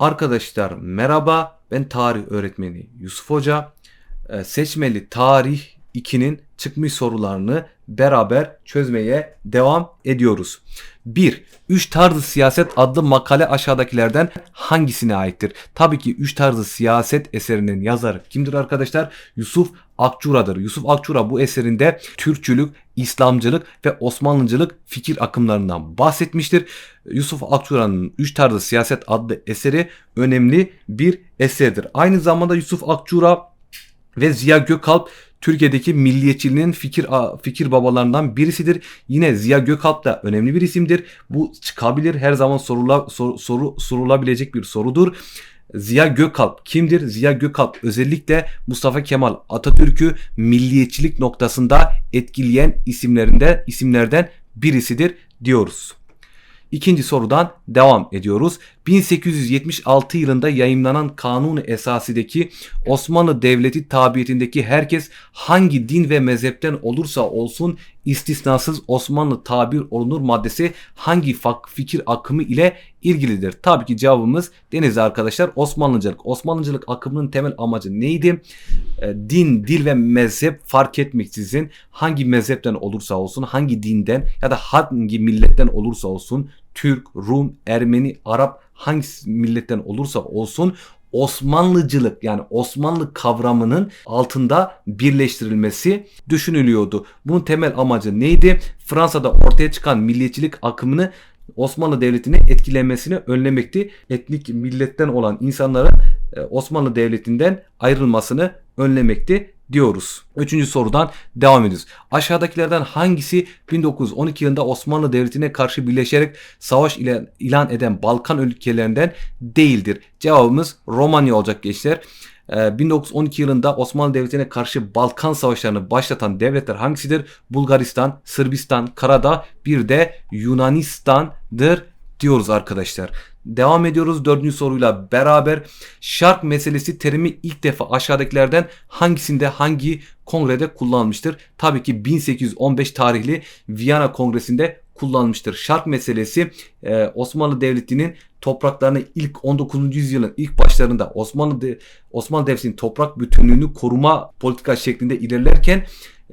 Arkadaşlar merhaba ben tarih öğretmeni Yusuf Hoca. Ee, Seçmeli Tarih 2'nin çıkmış sorularını beraber çözmeye devam ediyoruz. 1. Üç tarzı siyaset adlı makale aşağıdakilerden hangisine aittir? Tabii ki Üç tarzı siyaset eserinin yazarı kimdir arkadaşlar? Yusuf Akçura'dır. Yusuf Akçura bu eserinde Türkçülük, İslamcılık ve Osmanlıcılık fikir akımlarından bahsetmiştir. Yusuf Akçura'nın Üç Tarzı Siyaset adlı eseri önemli bir eserdir. Aynı zamanda Yusuf Akçura ve Ziya Gökalp Türkiye'deki milliyetçiliğin fikir fikir babalarından birisidir. Yine Ziya Gökalp da önemli bir isimdir. Bu çıkabilir. Her zaman sorula, sor, soru sorulabilecek bir sorudur. Ziya Gökalp kimdir? Ziya Gökalp özellikle Mustafa Kemal Atatürk'ü milliyetçilik noktasında etkileyen isimlerinde isimlerden birisidir diyoruz. İkinci sorudan devam ediyoruz. 1876 yılında yayınlanan Kanun Esasi'deki Osmanlı Devleti tabiyetindeki herkes hangi din ve mezhepten olursa olsun istisnasız Osmanlı tabir olunur maddesi hangi fikir akımı ile ilgilidir? Tabii ki cevabımız deniz arkadaşlar Osmanlıcılık. Osmanlıcılık akımının temel amacı neydi? E, din, dil ve mezhep fark etmeksizin hangi mezhepten olursa olsun, hangi dinden ya da hangi milletten olursa olsun Türk, Rum, Ermeni, Arap hangi milletten olursa olsun Osmanlıcılık yani Osmanlı kavramının altında birleştirilmesi düşünülüyordu. Bunun temel amacı neydi? Fransa'da ortaya çıkan milliyetçilik akımını Osmanlı Devleti'ni etkilemesini önlemekti. Etnik milletten olan insanların Osmanlı Devleti'nden ayrılmasını önlemekti diyoruz. Üçüncü sorudan devam ediyoruz. Aşağıdakilerden hangisi 1912 yılında Osmanlı Devleti'ne karşı birleşerek savaş ile ilan eden Balkan ülkelerinden değildir? Cevabımız Romanya olacak gençler. 1912 ee, yılında Osmanlı Devleti'ne karşı Balkan Savaşlarını başlatan devletler hangisidir? Bulgaristan, Sırbistan, Karadağ bir de Yunanistan'dır diyoruz arkadaşlar. Devam ediyoruz dördüncü soruyla beraber şark meselesi terimi ilk defa aşağıdakilerden hangisinde hangi kongrede kullanılmıştır? Tabii ki 1815 tarihli Viyana Kongresi'nde kullanılmıştır. Şark meselesi e, Osmanlı Devleti'nin topraklarını ilk 19. yüzyılın ilk başlarında Osmanlı Osmanlı Devleti'nin toprak bütünlüğünü koruma politika şeklinde ilerlerken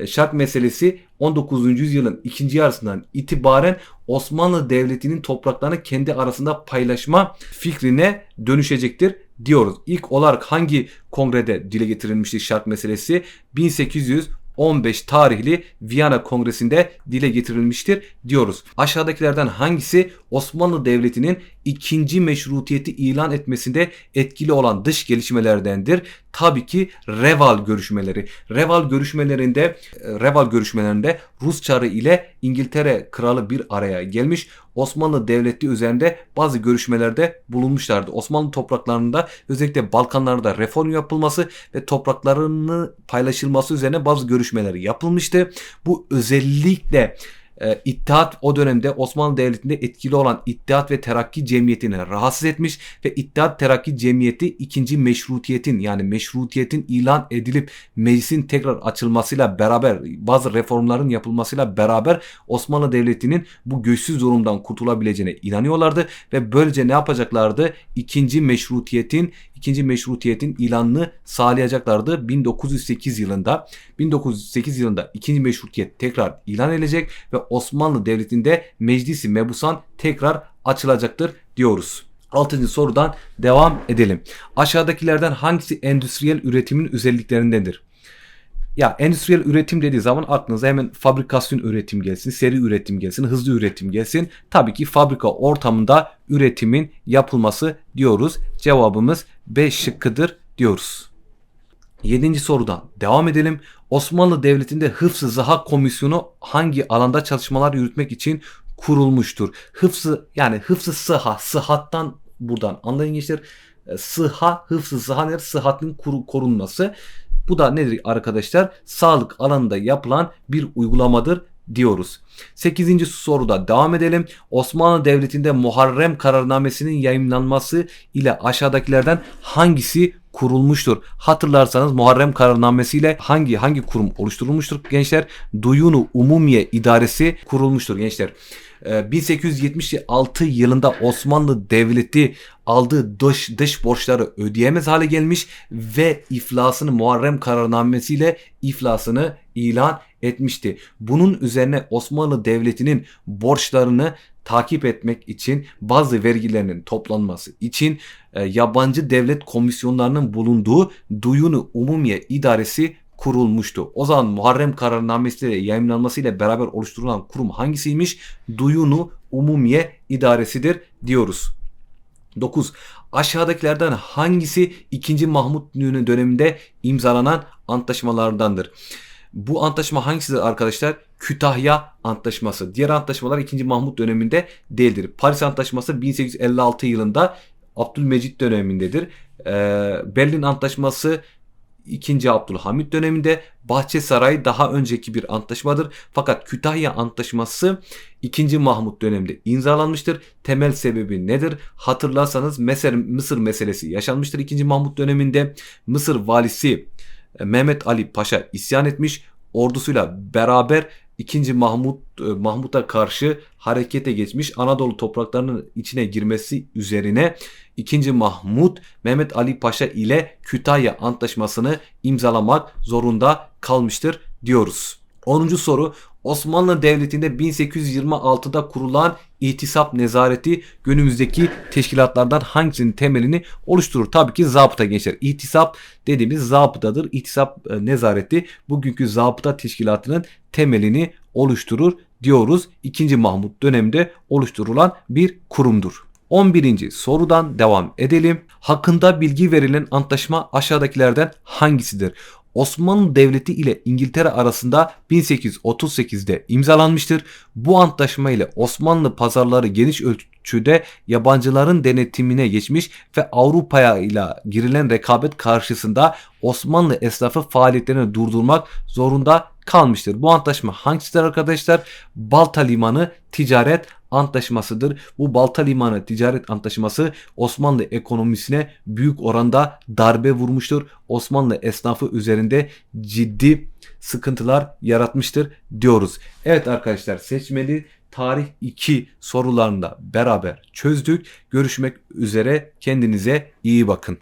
şark meselesi 19. yüzyılın ikinci yarısından itibaren Osmanlı Devleti'nin topraklarını kendi arasında paylaşma fikrine dönüşecektir diyoruz. İlk olarak hangi kongrede dile getirilmişti şark meselesi? 1800 15 tarihli Viyana Kongresi'nde dile getirilmiştir diyoruz. Aşağıdakilerden hangisi Osmanlı Devleti'nin ikinci meşrutiyeti ilan etmesinde etkili olan dış gelişmelerdendir? Tabii ki Reval görüşmeleri. Reval görüşmelerinde Reval görüşmelerinde Rus Çarı ile İngiltere kralı bir araya gelmiş. Osmanlı Devleti üzerinde bazı görüşmelerde bulunmuşlardı. Osmanlı topraklarında özellikle Balkanlarda reform yapılması ve topraklarını paylaşılması üzerine bazı görüşmeler yapılmıştı. Bu özellikle e, İttihat o dönemde Osmanlı Devleti'nde etkili olan İttihat ve Terakki Cemiyeti'ni rahatsız etmiş ve İttihat Terakki Cemiyeti ikinci meşrutiyetin yani meşrutiyetin ilan edilip meclisin tekrar açılmasıyla beraber bazı reformların yapılmasıyla beraber Osmanlı Devleti'nin bu göçsüz durumdan kurtulabileceğine inanıyorlardı ve böylece ne yapacaklardı? İkinci meşrutiyetin ikinci meşrutiyetin ilanını sağlayacaklardı 1908 yılında. 1908 yılında ikinci meşrutiyet tekrar ilan edilecek ve Osmanlı Devleti'nde Meclisi Mebusan tekrar açılacaktır diyoruz. Altıncı sorudan devam edelim. Aşağıdakilerden hangisi endüstriyel üretimin özelliklerindendir? Ya endüstriyel üretim dediği zaman aklınıza hemen fabrikasyon üretim gelsin, seri üretim gelsin, hızlı üretim gelsin. Tabii ki fabrika ortamında üretimin yapılması diyoruz. Cevabımız B şıkkıdır diyoruz. Yedinci sorudan devam edelim. Osmanlı Devleti'nde Hıfzı Zaha Komisyonu hangi alanda çalışmalar yürütmek için kurulmuştur? Hıfzı yani hıfzı sıha, sıhhattan buradan anlayın gençler. Sıha, hıfzı sıha nedir? Sıhhatın korunması. Bu da nedir arkadaşlar? Sağlık alanında yapılan bir uygulamadır diyoruz. 8. soruda devam edelim. Osmanlı Devleti'nde Muharrem kararnamesinin yayınlanması ile aşağıdakilerden hangisi kurulmuştur. Hatırlarsanız Muharrem Kararnamesi ile hangi hangi kurum oluşturulmuştur gençler? Duyunu Umumiye İdaresi kurulmuştur gençler. Ee, 1876 yılında Osmanlı Devleti aldığı dış, dış borçları ödeyemez hale gelmiş ve iflasını Muharrem kararnamesiyle iflasını ilan etmişti. Bunun üzerine Osmanlı Devleti'nin borçlarını takip etmek için bazı vergilerinin toplanması için e, yabancı devlet komisyonlarının bulunduğu Duyunu Umumiye İdaresi kurulmuştu. O zaman Muharrem kararnamesiyle yayınlanmasıyla beraber oluşturulan kurum hangisiymiş? Duyunu Umumiye İdaresidir diyoruz. 9. Aşağıdakilerden hangisi 2. Mahmut döneminde imzalanan antlaşmalardandır? Bu antlaşma hangisidir arkadaşlar? Kütahya Antlaşması. Diğer antlaşmalar 2. Mahmut döneminde değildir. Paris Antlaşması 1856 yılında Abdülmecit dönemindedir. Ee, Berlin Antlaşması 2. Abdülhamit döneminde Bahçesaray daha önceki bir antlaşmadır. Fakat Kütahya Antlaşması 2. Mahmut döneminde imzalanmıştır. Temel sebebi nedir? Hatırlarsanız Mısır, Mısır meselesi yaşanmıştır 2. Mahmut döneminde. Mısır valisi e, Mehmet Ali Paşa isyan etmiş. Ordusuyla beraber 2. Mahmut e, Mahmut'a karşı harekete geçmiş. Anadolu topraklarının içine girmesi üzerine 2. Mahmut Mehmet Ali Paşa ile Kütahya Antlaşması'nı imzalamak zorunda kalmıştır diyoruz. 10. soru Osmanlı Devleti'nde 1826'da kurulan İhtisap Nezareti günümüzdeki teşkilatlardan hangisinin temelini oluşturur? Tabii ki zabıta gençler. İhtisap dediğimiz zabıtadır. İhtisap e, Nezareti bugünkü zabıta teşkilatının temelini oluşturur diyoruz. 2. Mahmut döneminde oluşturulan bir kurumdur. 11. sorudan devam edelim. Hakkında bilgi verilen antlaşma aşağıdakilerden hangisidir? Osmanlı Devleti ile İngiltere arasında 1838'de imzalanmıştır. Bu antlaşma ile Osmanlı pazarları geniş ölçüde yabancıların denetimine geçmiş ve Avrupa'ya ile girilen rekabet karşısında Osmanlı esnafı faaliyetlerini durdurmak zorunda kalmıştır. Bu antlaşma hangisidir arkadaşlar? Balta Limanı Ticaret Antlaşmasıdır. Bu Balta Limanı Ticaret Antlaşması Osmanlı ekonomisine büyük oranda darbe vurmuştur. Osmanlı esnafı üzerinde ciddi sıkıntılar yaratmıştır diyoruz. Evet arkadaşlar seçmeli tarih 2 sorularında beraber çözdük. Görüşmek üzere kendinize iyi bakın.